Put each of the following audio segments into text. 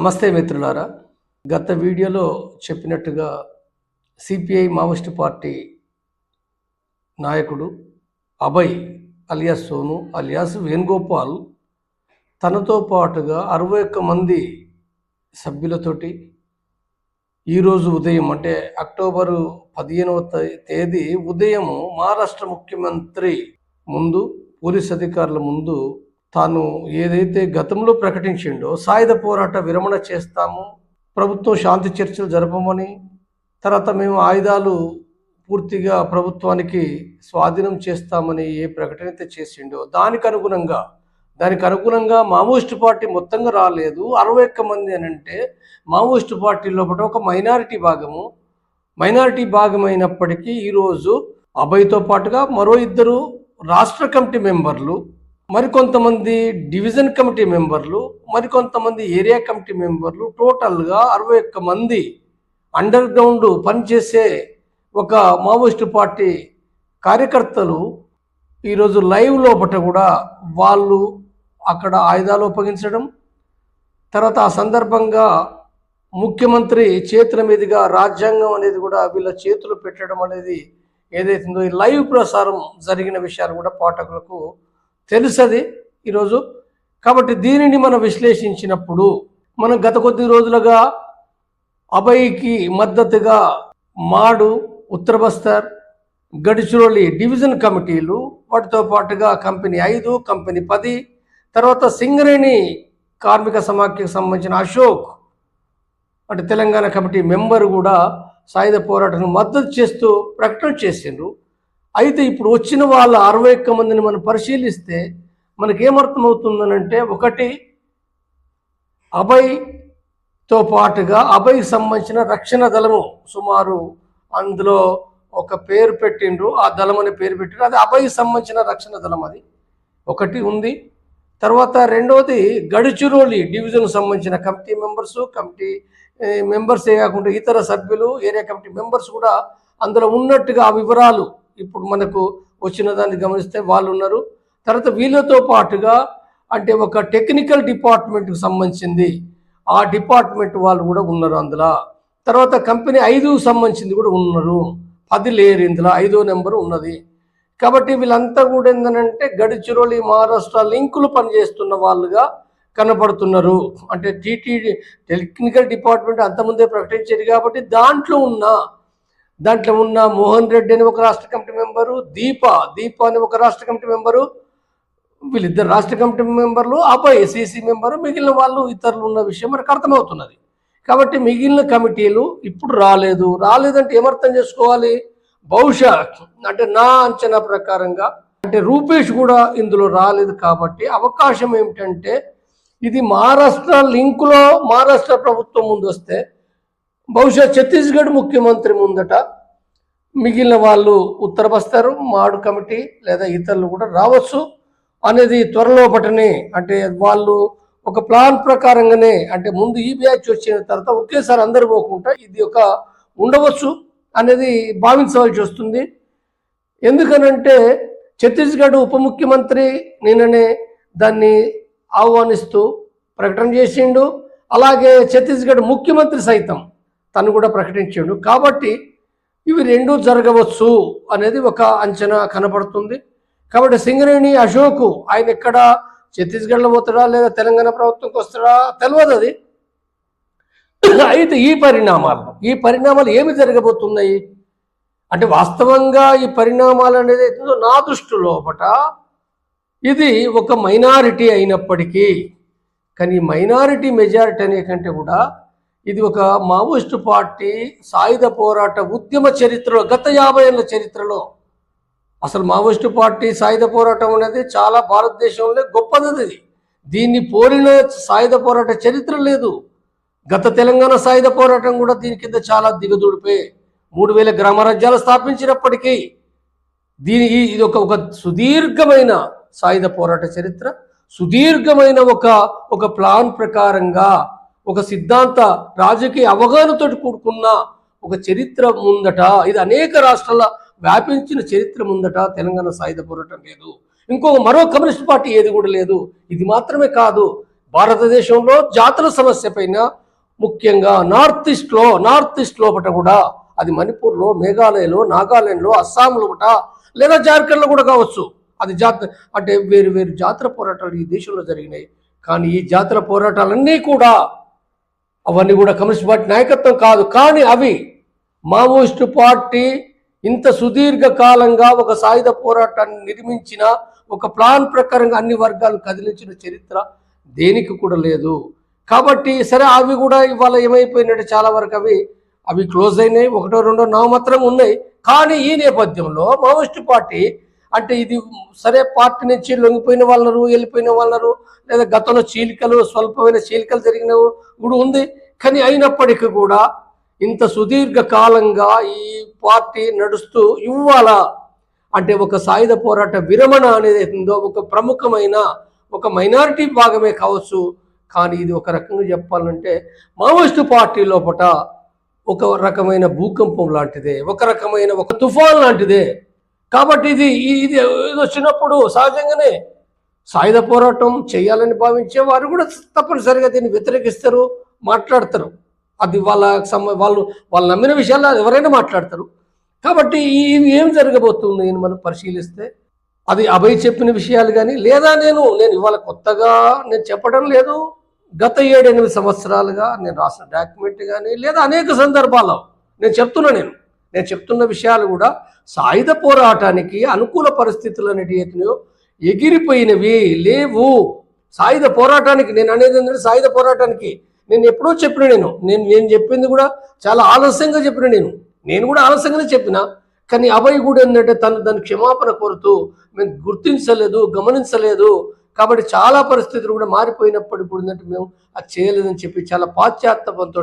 నమస్తే మిత్రులారా. గత వీడియోలో చెప్పినట్టుగా సిపిఐ మావోయిస్ట్ పార్టీ నాయకుడు అభయ్ అలియాస్ సోను అలియాస్ వేణుగోపాల్ తనతో పాటుగా అరవై ఒక్క మంది సభ్యులతోటి ఈరోజు ఉదయం అంటే అక్టోబరు పదిహేనవ తేదీ ఉదయం మహారాష్ట్ర ముఖ్యమంత్రి ముందు పోలీస్ అధికారుల ముందు తాను ఏదైతే గతంలో ప్రకటించిండో సాయుధ పోరాట విరమణ చేస్తాము ప్రభుత్వం శాంతి చర్చలు జరపమని తర్వాత మేము ఆయుధాలు పూర్తిగా ప్రభుత్వానికి స్వాధీనం చేస్తామని ఏ ప్రకటన అయితే చేసిండో దానికి అనుగుణంగా దానికి అనుగుణంగా మావోయిస్టు పార్టీ మొత్తంగా రాలేదు. అరవై ఒక్క మంది అని అంటే మావోయిస్టు పార్టీ లోపల ఒక మైనారిటీ భాగము. మైనారిటీ భాగం అయినప్పటికీ ఈరోజు అభయ్తో పాటుగా మరో ఇద్దరు రాష్ట్ర కమిటీ మెంబర్లు మరికొంతమంది డివిజన్ కమిటీ మెంబర్లు మరికొంతమంది ఏరియా కమిటీ మెంబర్లు టోటల్గా అరవై ఒక్క మంది అండర్ గ్రౌండ్ పనిచేసే ఒక మావోయిస్టు పార్టీ కార్యకర్తలు ఈరోజు లైవ్ లోపల కూడా వాళ్ళు అక్కడ ఆయుధాలు ఉపయోగించడం తర్వాత ఆ సందర్భంగా ముఖ్యమంత్రి చేతుల మీదుగా రాజ్యాంగం అనేది కూడా వీళ్ళ చేతులు పెట్టడం అనేది ఏదైతుందో ఈ లైవ్ ప్రసారం జరిగిన విషయాలు కూడా పాఠకులకు తెలుసది ఈరోజు. కాబట్టి దీనిని మనం విశ్లేషించినప్పుడు మనం గత కొద్ది రోజులుగా అభయ్కి మద్దతుగా మాడు ఉత్తర బస్తర్ గడిచిరోలి డివిజన్ కమిటీలు వాటితో పాటుగా కంపెనీ ఐదు కంపెనీ పది తర్వాత సింగరేణి కార్మిక సమాఖ్యకు సంబంధించిన అశోక్ అంటే తెలంగాణ కమిటీ మెంబర్ కూడా సాయుధ పోరాటానికి మద్దతు చేస్తూ ప్రకటన చేసిండ్రు. అయితే ఇప్పుడు వచ్చిన వాళ్ళ అరవై ఒక్క మందిని మనం పరిశీలిస్తే మనకేమర్థమవుతుందనంటే ఒకటి అభయ్తో పాటుగా అభయ్కి సంబంధించిన రక్షణ దళము సుమారు అందులో ఒక పేరు పెట్టిండ్రు. ఆ దళం అనే పేరు పెట్టిండ్రు. అది అభయ్కి సంబంధించిన రక్షణ దళం అది. ఒకటి ఉంది. తర్వాత రెండవది గడిచిరోలి డివిజన్ సంబంధించిన కమిటీ మెంబర్స్ కమిటీ మెంబర్సే కాకుండా ఇతర సభ్యులు ఏరియా కమిటీ మెంబర్స్ కూడా అందులో ఉన్నట్టుగా ఆ వివరాలు ఇప్పుడు మనకు వచ్చిన దాన్ని గమనిస్తే వాళ్ళు ఉన్నారు తర్వాత వీళ్ళతో పాటుగా అంటే ఒక టెక్నికల్ డిపార్ట్మెంట్కి సంబంధించింది. ఆ డిపార్ట్మెంట్ వాళ్ళు కూడా ఉన్నారు అందులో. తర్వాత కంపెనీ ఐదు సంబంధించింది కూడా ఉన్నారు. పది లేరు ఇందులో ఐదో నెంబర్ ఉన్నది. కాబట్టి వీళ్ళంతా కూడా ఏంటంటే గడిచిరోలి మహారాష్ట్ర లింకులు పనిచేస్తున్న వాళ్ళుగా కనపడుతున్నారు. అంటే టీటీడీ టెక్నికల్ డిపార్ట్మెంట్ అంతకుముందే ప్రకటించేది కాబట్టి దాంట్లో ఉన్న దాంట్లో ఉన్న మోహన్ రెడ్డి అని ఒక రాష్ట్ర కమిటీ మెంబరు దీప దీప అని ఒక రాష్ట్ర కమిటీ మెంబరు వీళ్ళిద్దరు రాష్ట్ర కమిటీ మెంబర్లు అబ్బాయి ఎస్ఈసీ మెంబరు మిగిలిన వాళ్ళు ఇతరులు ఉన్న విషయం మనకు అర్థమవుతున్నది. కాబట్టి మిగిలిన కమిటీలు ఇప్పుడు రాలేదు. రాలేదంటే ఏమర్థం చేసుకోవాలి? బహుశా అంటే నా అంచనా ప్రకారంగా అంటే రూపేష్ కూడా ఇందులో రాలేదు కాబట్టి అవకాశం ఏమిటంటే ఇది మహారాష్ట్ర లింకులో మహారాష్ట్ర ప్రభుత్వం ముందు వస్తే బహుశా ఛత్తీస్గఢ్ ముఖ్యమంత్రి ముందట మిగిలిన వాళ్ళు ఉత్తర బస్తారు మాడు కమిటీ లేదా ఇతరులు కూడా రావచ్చు అనేది త్వరలో అంటే వాళ్ళు ఒక ప్లాన్ ప్రకారంగానే అంటే ముందు ఈ బ్యాచ్ వచ్చిన తర్వాత ఒకేసారి అందరు పోకుండా ఇది ఒక ఉండవచ్చు అనేది భావించవలసి వస్తుంది. ఎందుకనంటే ఛత్తీస్గఢ్ ఉప ముఖ్యమంత్రి నిన్ననే దాన్ని ఆహ్వానిస్తూ ప్రకటన చేసిండు. అలాగే ఛత్తీస్గఢ్ ముఖ్యమంత్రి సైతం తను కూడా ప్రకటించాడు. కాబట్టి ఇవి రెండు జరగవచ్చు అనేది ఒక అంచనా కనపడుతుంది. కాబట్టి సింగరేణి అశోక్ ఆయన ఎక్కడ ఛత్తీస్గఢ్లో పోతాడా లేదా తెలంగాణ ప్రభుత్వంకి వస్తాడా తెలియదు అది. అయితే ఈ పరిణామాలు ఈ పరిణామాలు ఏమి జరగబోతున్నాయి? అంటే వాస్తవంగా ఈ పరిణామాలు అనేది అవుతుందో నా దృష్టి లోపట ఇది ఒక మైనారిటీ అయినప్పటికీ కానీ మైనారిటీ మెజారిటీ అనే కంటే కూడా ఇది ఒక మావోయిస్టు పార్టీ సాయుధ పోరాట ఉద్యమ చరిత్రలో గత యాభై ఏళ్ళ చరిత్రలో. అసలు మావోయిస్టు పార్టీ సాయుధ పోరాటం అనేది చాలా భారతదేశంలో గొప్పది దీన్ని పోలిన సాయుధ పోరాట చరిత్ర లేదు. గత తెలంగాణ సాయుధ పోరాటం కూడా దీని కింద చాలా దిగదుడిపోయి మూడు వేల గ్రామరాజ్యాలు స్థాపించినప్పటికీ దీని ఇది ఒక ఒక సుదీర్ఘమైన సాయుధ పోరాట చరిత్ర సుదీర్ఘమైన ఒక ఒక ప్లాన్ ప్రకారంగా ఒక సిద్ధాంత రాజకీయ అవగాహనతో కూడుకున్న ఒక చరిత్ర ముందట ఇది అనేక రాష్ట్రాల వ్యాపించిన చరిత్ర ముందట తెలంగాణ సాయుధ పోరాటం లేదు. ఇంకొక మరో కమ్యూనిస్ట్ పార్టీ ఏది కూడా లేదు. ఇది మాత్రమే కాదు భారతదేశంలో జాతుల సమస్య పైన ముఖ్యంగా నార్త్ ఈస్ట్లో నార్త్ ఈస్ట్ బట కూడా అది మణిపూర్లో మేఘాలయలో నాగాలాండ్లో అస్సాం లోపట లేదా జార్ఖండ్లో కూడా కావచ్చు. అది జాత అంటే వేరు వేరు జాతర పోరాటాలు ఈ దేశంలో జరిగినాయి. కానీ ఈ జాతర పోరాటాలన్నీ కూడా అవన్నీ కూడా కమ్యూనిస్ట్ పార్టీ నాయకత్వం కాదు. కానీ అవి మావోయిస్టు పార్టీ ఇంత సుదీర్ఘకాలంగా ఒక సాయుధ పోరాటాన్ని నిర్మించిన ఒక ప్లాన్ ప్రకారంగా అన్ని వర్గాలు కదిలించిన చరిత్ర దేనికి కూడా లేదు. కాబట్టి సరే అవి కూడా ఇవాళ ఏమైపోయినట్టు చాలా వరకు అవి అవి క్లోజ్ అయినాయి. ఒకటో రెండో నామమాత్రం ఉన్నాయి. కానీ ఈ నేపథ్యంలో మావోయిస్టు పార్టీ అంటే ఇది సరే పార్టీ నుంచి లొంగిపోయిన వాళ్ళరు వెళ్ళిపోయిన వాళ్ళరు లేదా గతంలో చీలికలు స్వల్పమైన చీలికలు జరిగినవి కూడా ఉంది. కానీ అయినప్పటికీ కూడా ఇంత సుదీర్ఘ కాలంగా ఈ పార్టీ నడుస్తూ ఇవ్వాల అంటే ఒక సాయుధ పోరాట విరమణ అనేది ఉందో ఒక ప్రముఖమైన ఒక మైనారిటీ భాగమే కావచ్చు. కానీ ఇది ఒక రకంగా చెప్పాలంటే మావోయిస్టు పార్టీ లోపట ఒక రకమైన భూకంపం లాంటిదే ఒక రకమైన ఒక తుఫాన్ లాంటిదే. కాబట్టి ఇది ఇది ఇది వచ్చినప్పుడు సహజంగానే సాయుధ పోరాటం చేయాలని భావించే వారు కూడా తప్పనిసరిగా దీన్ని వ్యతిరేకిస్తారు మాట్లాడతారు. అది వాళ్ళ సమ వాళ్ళు వాళ్ళు నమ్మిన విషయాలు ఎవరైనా మాట్లాడతారు. కాబట్టి ఈ- ఇవి ఏం జరగబోతుంది అని మనం పరిశీలిస్తే అది అభయ్ చెప్పిన విషయాలు కానీ లేదా నేను నేను ఇవాళ కొత్తగా నేను చెప్పడం లేదు. గత ఏడెనిమిది సంవత్సరాలుగా నేను రాసిన డాక్యుమెంట్ కానీ లేదా అనేక సందర్భాల్లో నేను చెప్తున్నా నేను. నేను చెప్తున్న విషయాలు కూడా సాయుధ పోరాటానికి అనుకూల పరిస్థితులు అనేటివి ఎగిరిపోయినవి లేవు. సాయుధ పోరాటానికి నేను అనేది ఏంటంటే సాయుధ పోరాటానికి నేను ఎప్పుడో చెప్పిన నేను. నేను నేను చెప్పింది కూడా చాలా ఆలస్యంగా చెప్పిన నేను. నేను కూడా ఆలస్యంగానే చెప్పిన. కానీ అభయ్ కూడా ఏంటంటే తను దాని క్షమాపణ కోరుతూ మేము గుర్తించలేదు గమనించలేదు. కాబట్టి చాలా పరిస్థితులు కూడా మారిపోయినప్పుడు ఏంటంటే మేము అది చేయలేదని చెప్పి చాలా పాశ్చాత్తాపంతో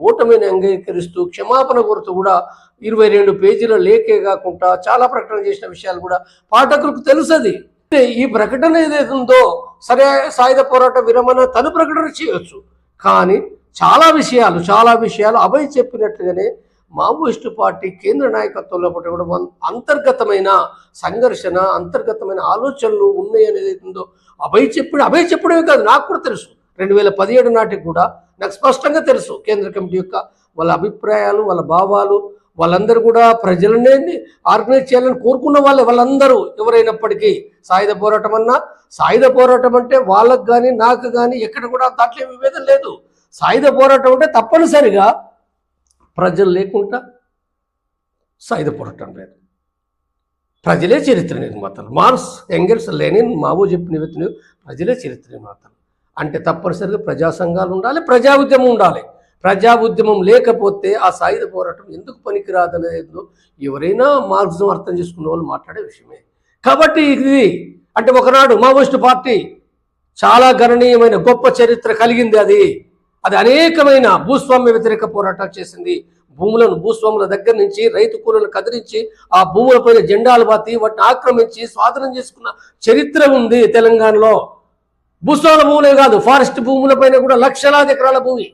ఓటమిని అంగీకరిస్తూ క్షమాపణ కోరుతూ కూడా ఇరవై రెండు పేజీల లేఖే కాకుండా చాలా ప్రకటన చేసిన విషయాలు కూడా పాఠకులకు తెలుసది. అంటే ఈ ప్రకటన ఏదైతే ఉందో సరే సాయుధ పోరాట విరమణ తను ప్రకటన చేయొచ్చు. కానీ చాలా విషయాలు చాలా విషయాలు అభయ్ చెప్పినట్లుగానే మావోయిస్టు పార్టీ కేంద్ర నాయకత్వంలో కూడా అంతర్గతమైన సంఘర్షణ అంతర్గతమైన ఆలోచనలు ఉన్నాయి అనేది ఉందో అభయ్ చెప్పి అభయ్ చెప్పడమే కాదు నాకు కూడా తెలుసు. రెండు వేల పదిహేడు నాటికి కూడా నాకు స్పష్టంగా తెలుసు కేంద్ర కమిటీ యొక్క వాళ్ళ అభిప్రాయాలు వాళ్ళ భావాలు వాళ్ళందరూ కూడా ప్రజలనే ఆర్గనైజ్ చేయాలని కోరుకున్న వాళ్ళే. వాళ్ళందరూ ఎవరైనప్పటికీ సాయుధ పోరాటం అన్నా సాయుధ పోరాటం అంటే వాళ్ళకు కానీ నాకు కానీ ఎక్కడ కూడా దాంట్లో విభేదం లేదు. సాయుధ పోరాటం అంటే తప్పనిసరిగా ప్రజలు లేకుండా సాయుధ పోరాటం లేదు. ప్రజలే చరిత్ర నిర్మాతలు. మార్క్స్ ఎంగెల్స్ లెనిన్ మావో చెప్పిన వ్యక్తులు ప్రజలే చరిత్ర నిర్మాతలు. అంటే తప్పనిసరిగా ప్రజా సంఘాలు ఉండాలి ప్రజా ఉద్యమం ఉండాలి. ప్రజా ఉద్యమం లేకపోతే ఆ సాయుధ పోరాటం ఎందుకు పనికిరాదనేది ఎవరైనా మార్క్సిజం అర్థం చేసుకున్న వాళ్ళు మాట్లాడే విషయమే. కాబట్టి ఇది అంటే ఒకనాడు మావోయిస్టు పార్టీ చాలా గణనీయమైన గొప్ప చరిత్ర కలిగింది అది. అది అనేకమైన భూస్వామ్య వ్యతిరేక పోరాటాలు చేసింది. భూములను భూస్వాముల దగ్గర నుంచి రైతు కూలను కదిలించి ఆ భూములపైన జెండాలు బాతి వాటిని ఆక్రమించి స్వాధీనం చేసుకున్న చరిత్ర ఉంది తెలంగాణలో. భూస్వాముల భూములే కాదు ఫారెస్ట్ భూములపైన కూడా లక్షలాది ఎకరాల భూమి.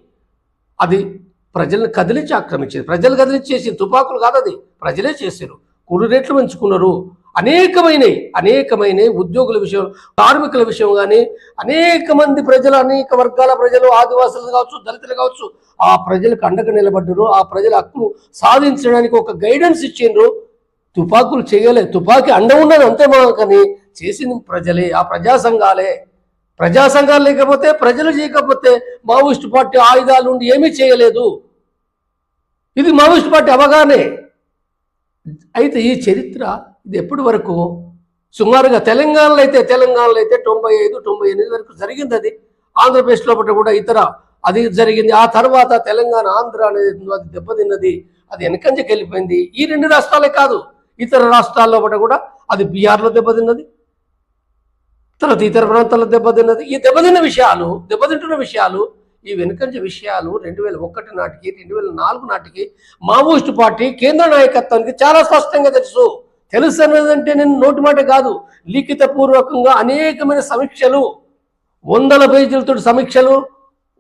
అది ప్రజలను కదిలించి ఆక్రమించింది. ప్రజలు కదిలించేసి తుపాకులు కాదు అది. ప్రజలే చేశారు. కూలి రేట్లు పెంచుకున్నారు. అనేకమైనవి అనేకమైన ఉద్యోగుల విషయం కార్మికుల విషయం కానీ అనేక మంది ప్రజలు అనేక వర్గాల ప్రజలు ఆదివాసులు కావచ్చు దళితులు కావచ్చు ఆ ప్రజలకు అండగా నిలబడ్డారు. ఆ ప్రజల హక్కును సాధించడానికి ఒక గైడెన్స్ ఇచ్చిండ్రు. తుపాకులు చేయలే. తుపాకీ అండ ఉన్నది అంతే మనం కానీ చేసింది ప్రజలే. ఆ ప్రజా సంఘాలే. ప్రజా సంఘాలు లేకపోతే ప్రజలు చేయకపోతే మావోయిస్ట్ పార్టీ ఆయుధాలు ఉండి ఏమీ చేయలేదు. ఇది మావోయిస్ట్ పార్టీ అవగానే అయితే ఈ చరిత్ర ఇది ఎప్పటి వరకు? సుమారుగా తెలంగాణలో అయితే తెలంగాణలో అయితే తొంభై ఐదు తొంభై ఎనిమిది వరకు జరిగింది అది. ఆంధ్రప్రదేశ్ లోపల కూడా ఇతర అది జరిగింది. ఆ తర్వాత తెలంగాణ ఆంధ్ర అనేది అది దెబ్బతిన్నది. అది వెనకంజకి వెళ్ళిపోయింది ఈ రెండు రాష్ట్రాలే కాదు ఇతర రాష్ట్రాల్లో ఒకటి కూడా అది బీహార్లో దెబ్బతిన్నది. తర్వాత ఇతర ప్రాంతాల్లో దెబ్బతిన్నది. ఈ దెబ్బతిన్న విషయాలు దెబ్బతింటున్న విషయాలు ఈ వెనుకంజ విషయాలు రెండు వేల ఒకటి నాటికి రెండు వేల నాలుగు నాటికి మావోయిస్టు పార్టీ కేంద్ర నాయకత్వానికి చాలా స్పష్టంగా తెలుసు. తెలుసు అన్నదంటే నేను నోటి మాట కాదు. లిఖిత పూర్వకంగా అనేకమైన సమీక్షలు వందల పేజీలతో సమీక్షలు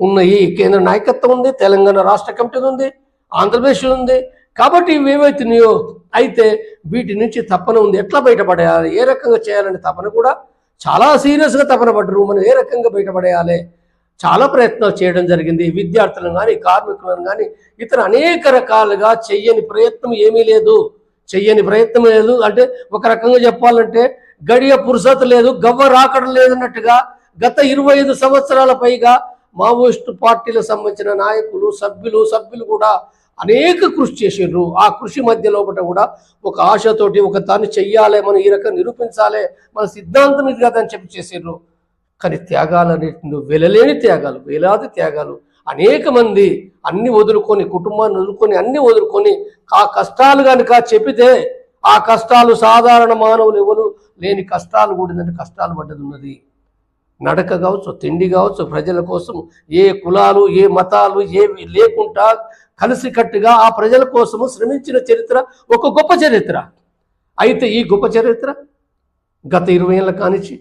ఉన్నాయి. కేంద్ర నాయకత్వం ఉంది తెలంగాణ రాష్ట్ర కమిటీ ఉంది ఆంధ్రప్రదేశ్ ఉంది. కాబట్టి ఇవి ఏవైతున్నాయో అయితే వీటి నుంచి తపన ఉంది. ఎట్లా బయటపడేయాలి ఏ రకంగా చేయాలనే తపన కూడా చాలా సీరియస్గా తపన పడ్డరు మనం ఏ రకంగా బయటపడేయాలి? చాలా ప్రయత్నాలు చేయడం జరిగింది. విద్యార్థులను కానీ కార్మికులను కానీ ఇతర అనేక రకాలుగా చెయ్యని ప్రయత్నం ఏమీ లేదు. చెయ్యని ప్రయత్నం లేదు. అంటే ఒక రకంగా చెప్పాలంటే గడియ పురుసత లేదు గవ్వ రాకడం లేదన్నట్టుగా గత ఇరవై ఐదు సంవత్సరాల పైగా మావోయిస్టు పార్టీలకు సంబంధించిన నాయకులు సభ్యులు సభ్యులు కూడా అనేక కృషి చేసిండ్రు. ఆ కృషి మధ్య లోపల కూడా ఒక ఆశతోటి ఒక దాన్ని చెయ్యాలి మనం ఈ రకంగా నిరూపించాలి మన సిద్ధాంతం ఇది కాదని చెప్పి చేసిండ్రు. కానీ త్యాగాలు అనేటి వెలలేని త్యాగాలు వేలాది త్యాగాలు. అనేక మంది అన్ని వదులుకొని కుటుంబాన్ని వదులుకొని అన్ని వదులుకొని ఆ కష్టాలు కనుక చెప్పితే ఆ కష్టాలు సాధారణ మానవులు ఎవరు లేని కష్టాలు కూడిందంటే కష్టాలు పడ్డది ఉన్నది నడక కావచ్చు తిండి కావచ్చు ప్రజల కోసం ఏ కులాలు ఏ మతాలు ఏవి లేకుండా కలిసికట్టుగా ఆ ప్రజల కోసము శ్రమించిన చరిత్ర ఒక గొప్ప చరిత్ర. అయితే ఈ గొప్ప చరిత్ర గత ఇరవై ఏళ్ళ కానిచ్చి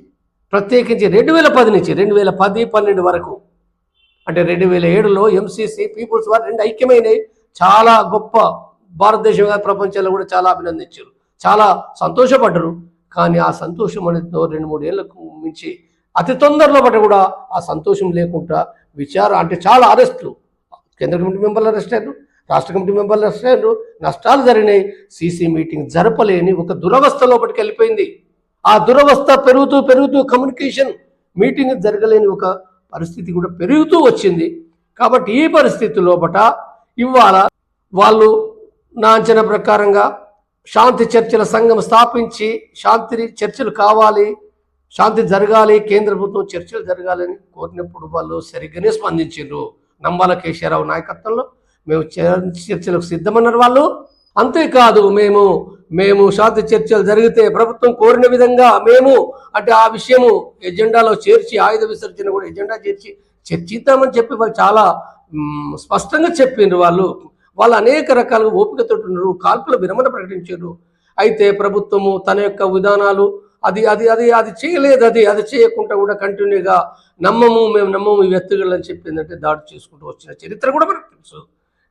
ప్రత్యేకించి రెండు వేల పది నుంచి రెండు వేల పది పన్నెండు వరకు అంటే రెండు వేల ఏడులో ఎంసీసీ పీపుల్స్ వారు రెండు ఐక్యమైనవి చాలా గొప్ప భారతదేశం ప్రపంచంలో కూడా చాలా అభినందించారు. చాలా సంతోషపడ్డరు. కానీ ఆ సంతోషం అనేది రెండు మూడు ఏళ్ళకు మించి అతి తొందరలో పట్ల కూడా ఆ సంతోషం లేకుండా విచార అంటే చాలా అరెస్టులు. కేంద్ర కమిటీ మెంబర్లు అరెస్ట్ అయ్యారు రాష్ట్ర కమిటీ మెంబర్లు అరెస్ట్ అయ్యారు. నష్టాలు జరిగినాయి. సీసీ మీటింగ్ జరపలేని ఒక దురవస్థ లోపలికి వెళ్ళిపోయింది. ఆ దురవస్థ పెరుగుతూ పెరుగుతూ కమ్యూనికేషన్ మీటింగ్ జరగలేని ఒక పరిస్థితి కూడా పెరుగుతూ వచ్చింది. కాబట్టి ఈ పరిస్థితి లోపట ఇవాళ వాళ్ళు నా అంచనా ప్రకారంగా శాంతి చర్చల సంఘం స్థాపించి శాంతి చర్చలు కావాలి శాంతి జరగాలి కేంద్ర ప్రభుత్వం చర్చలు జరగాలని కోరినప్పుడు వాళ్ళు సరిగ్గానే స్పందించారు నంబాల కేశవరావు నాయకత్వంలో మేము చర్చలకు సిద్ధమన్నారు వాళ్ళు. అంతేకాదు మేము మేము శాంతి చర్చలు జరిగితే ప్రభుత్వం కోరిన విధంగా మేము అంటే ఆ విషయము ఎజెండాలో చేర్చి ఆయుధ విసర్జన కూడా ఎజెండా చేర్చి చర్చిద్దామని చెప్పి వాళ్ళు చాలా స్పష్టంగా చెప్పిండ్రు వాళ్ళు. వాళ్ళు అనేక రకాలుగా ఓపికతో ఉన్నారు కాల్పుల విరమణ ప్రకటించారు. అయితే ప్రభుత్వము తన యొక్క విధానాలు అది అది అది అది చేయలేదు అది అది చేయకుండా కూడా కంటిన్యూగా నమ్మము మేము నమ్మము ఈ వ్యక్తులని చెప్పిందంటే దాడి చేసుకుంటూ వచ్చిన చరిత్ర కూడా మనకు తెలుసు.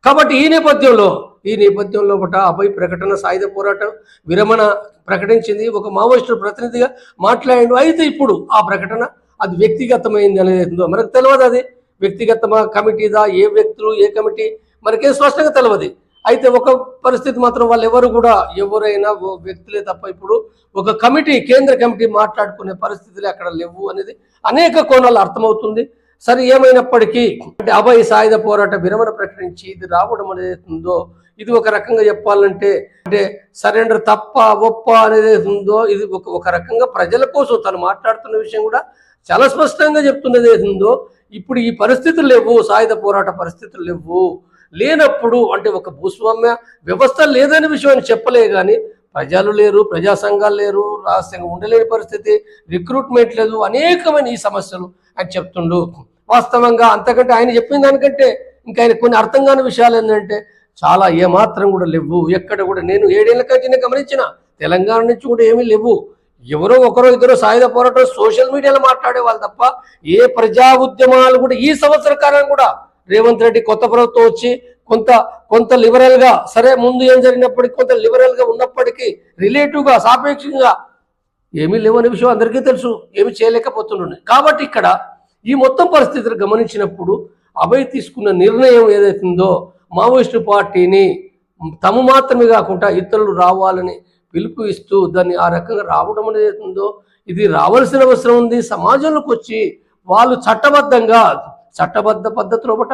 కాబట్టి ఈ నేపథ్యంలో ఈ నేపథ్యంలో ఒకట అభయ ప్రకటన సాయుధ పోరాటం విరమణ ప్రకటించింది. ఒక మావోయిస్టు ప్రతినిధిగా మాట్లాడిండు. అయితే ఇప్పుడు ఆ ప్రకటన అది వ్యక్తిగతమైంది అనేది మనకు తెలియదు అది. వ్యక్తిగతమా కమిటీదా ఏ వ్యక్తులు ఏ కమిటీ మనకేం స్పష్టంగా తెలియదు. అయితే ఒక పరిస్థితి మాత్రం వాళ్ళు ఎవరు కూడా ఎవరైనా ఓ వ్యక్తులే తప్ప ఇప్పుడు ఒక కమిటీ కేంద్ర కమిటీ మాట్లాడుకునే పరిస్థితులు అక్కడ లేవు అనేది అనేక కోణాలు అర్థమవుతుంది. సరే ఏమైనప్పటికీ అంటే అభయ సాయుధ పోరాట విరమణ ప్రకటించి ఇది రావడం అనేది ఉందో ఇది ఒక రకంగా చెప్పాలంటే అంటే సరెండర్ తప్ప ఒప్ప అనేది ఉందో ఇది ఒక ఒక రకంగా ప్రజల కోసం తను మాట్లాడుతున్న విషయం కూడా చాలా స్పష్టంగా చెప్తున్నది ఉందో ఇప్పుడు ఈ పరిస్థితులు లేవు సాయుధ పోరాట పరిస్థితులు లేవు. లేనప్పుడు అంటే ఒక భూస్వామ్య వ్యవస్థ లేదనే విషయం అని చెప్పలే కానీ ప్రజలు లేరు ప్రజా సంఘాలు లేరు రహస్యంగా ఉండలేని పరిస్థితి రిక్రూట్మెంట్ లేదు అనేకమైన ఈ సమస్యలు ఆయన చెప్తుండు. వాస్తవంగా అంతకంటే ఆయన చెప్పిన దానికంటే ఇంకా ఆయన కొన్ని అర్థం కాని విషయాలు ఏంటంటే చాలా ఏమాత్రం కూడా లేవు. ఎక్కడ కూడా నేను ఏడేళ్ళ కంటే నేను గమనించిన తెలంగాణ నుంచి కూడా ఏమీ లేవు. ఎవరో ఒకరో ఇద్దరు సాయుధ పోరాటం సోషల్ మీడియాలో మాట్లాడే వాళ్ళు తప్ప ఏ ప్రజా ఉద్యమాలు కూడా ఈ సంవత్సర కాలం కూడా రేవంత్ రెడ్డి కొత్త ప్రభుత్వం వచ్చి కొంత కొంత లిబరల్గా సరే ముందు ఏం జరిగినప్పటికీ కొంత లిబరల్గా ఉన్నప్పటికీ రిలేటివ్గా సాపేక్షంగా ఏమీ లేవనే విషయం అందరికీ తెలుసు ఏమి చేయలేకపోతుండే. కాబట్టి ఇక్కడ ఈ మొత్తం పరిస్థితులు గమనించినప్పుడు అభయ్ తీసుకున్న నిర్ణయం ఏదైతుందో మావోయిస్టు పార్టీని తము మాత్రమే కాకుండా ఇతరులు రావాలని పిలుపు ఇస్తూ దాన్ని ఆ రకంగా రావడం అనేది ఉందో ఇది రావాల్సిన అవసరం ఉంది. సమాజంలోకి వచ్చి వాళ్ళు చట్టబద్ధంగా చట్టబద్ధ పద్ధతిలో బట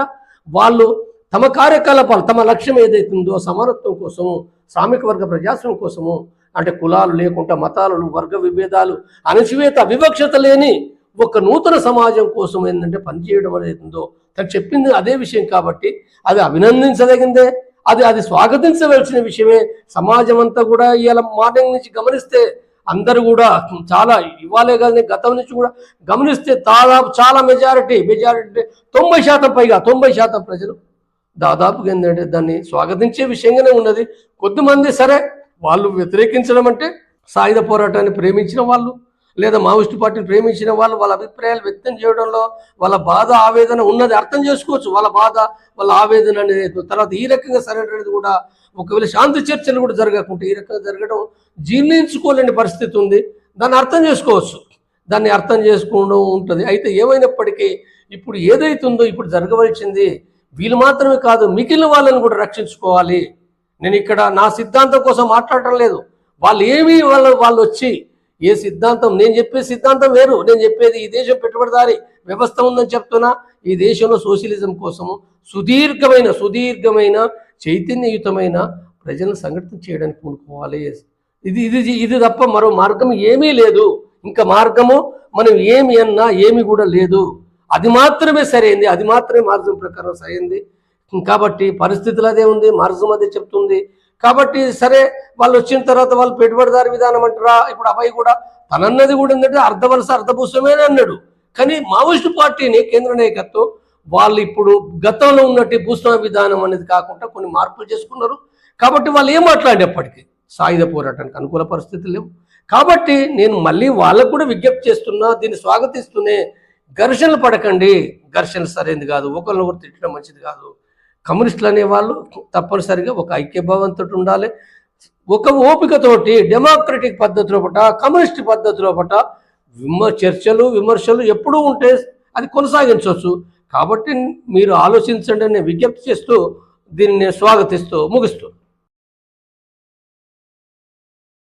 వాళ్ళు తమ కార్యకలాపాలు తమ లక్ష్యం ఏదైతుందో సమానత్వం కోసము శ్రామిక వర్గ ప్రజాస్వామ్యం కోసము అంటే కులాలు లేకుండా మతాలు వర్గ విభేదాలు అణచివేత వివక్షత లేని ఒక నూతన సమాజం కోసం ఏంటంటే పనిచేయడం అనేది ఉందో తను చెప్పింది అదే విషయం కాబట్టి అది అభినందించదగిందే అది అది స్వాగతించవలసిన విషయమే. సమాజం అంతా కూడా ఇవాళ మార్నింగ్ నుంచి గమనిస్తే అందరూ కూడా చాలా ఇవ్వాలే కానీ గతం నుంచి కూడా గమనిస్తే దాదాపు చాలా మెజారిటీ మెజారిటీ తొంభై శాతం పైగా తొంభై శాతం ప్రజలు దాదాపుగా ఏంటంటే దాన్ని స్వాగతించే విషయంగానే ఉన్నది. కొద్దిమంది సరే వాళ్ళు వ్యతిరేకించడం అంటే సాయుధ పోరాటాన్ని ప్రేమించిన వాళ్ళు లేదా మావోయిస్టు పార్టీని ప్రేమించిన వాళ్ళు వాళ్ళ అభిప్రాయాలు వ్యక్తం చేయడంలో వాళ్ళ బాధ ఆవేదన ఉన్నది అర్థం చేసుకోవచ్చు. వాళ్ళ బాధ వాళ్ళ ఆవేదన అనేది తర్వాత ఈ రకంగా సరెండర్ కూడా ఒకవేళ శాంతి చర్చలు కూడా జరగకుంటే ఈ రకంగా జరగడం జీర్ణించుకోలేని పరిస్థితి ఉంది. దాన్ని అర్థం చేసుకోవచ్చు. దాన్ని అర్థం చేసుకోవడం ఉంటుంది. అయితే ఏమైనప్పటికీ ఇప్పుడు ఏదైతుందో ఇప్పుడు జరగవలసింది వీళ్ళు మాత్రమే కాదు మిగిలిన వాళ్ళని కూడా రక్షించుకోవాలి. నేను ఇక్కడ నా సిద్ధాంతం కోసం మాట్లాడటం లేదు. వాళ్ళు ఏమీ వాళ్ళ వాళ్ళు వచ్చి ఏ సిద్ధాంతం? నేను చెప్పే సిద్ధాంతం వేరు. నేను చెప్పేది ఈ దేశం పెట్టుబడిదారి వ్యవస్థ ఉందని చెప్తున్నా. ఈ దేశంలో సోషలిజం కోసము సుదీర్ఘమైన సుదీర్ఘమైన చైతన్యయుతమైన ప్రజలను సంఘటన చేయడానికి పూనుకోవాలి. ఇది ఇది ఇది తప్ప మరో మార్గం ఏమీ లేదు. ఇంకా మార్గము మనం ఏమి అన్నా ఏమి కూడా లేదు. అది మాత్రమే సరైంది అది మాత్రమే మార్గం ప్రకారం సరైంది. కాబట్టి పరిస్థితులు అదే ఉంది మార్గం అదే చెప్తుంది. కాబట్టి సరే వాళ్ళు వచ్చిన తర్వాత వాళ్ళు పెట్టుబడిదారి విధానం అంటారా? ఇప్పుడు అబ్బాయి కూడా తనన్నది కూడా ఏంటంటే అర్ధవలస అర్ధభూసమే అన్నాడు. కానీ మావోయిస్టు పార్టీని కేంద్ర నాయకత్వం వాళ్ళు ఇప్పుడు గతంలో ఉన్నట్టు భూస్వామి విధానం అనేది కాకుండా కొన్ని మార్పులు చేసుకున్నారు. కాబట్టి వాళ్ళు ఏం మాట్లాడేప్పటికీ సాయుధ పోరాటానికి అనుకూల పరిస్థితులు లేవు. కాబట్టి నేను మళ్ళీ వాళ్ళకు కూడా విజ్ఞప్తి చేస్తున్నా దీన్ని స్వాగతిస్తూనే ఘర్షణలు పడకండి. ఘర్షణ సరైనది కాదు. ఒకరినొకరు తిట్టడం మంచిది కాదు. కమ్యూనిస్టులు అనేవాళ్ళు తప్పనిసరిగా ఒక ఐక్యభావంతో ఉండాలి. ఒక ఓపికతోటి డెమోక్రటిక్ పద్ధతిలో పట కమ్యూనిస్ట్ పద్ధతిలో పట విమ చర్చలు విమర్శలు ఎప్పుడూ ఉంటే అది కొనసాగించవచ్చు. కాబట్టి మీరు ఆలోచించండి అని విజ్ఞప్తి చేస్తూ దీన్ని స్వాగతిస్తూ ముగిస్తూ.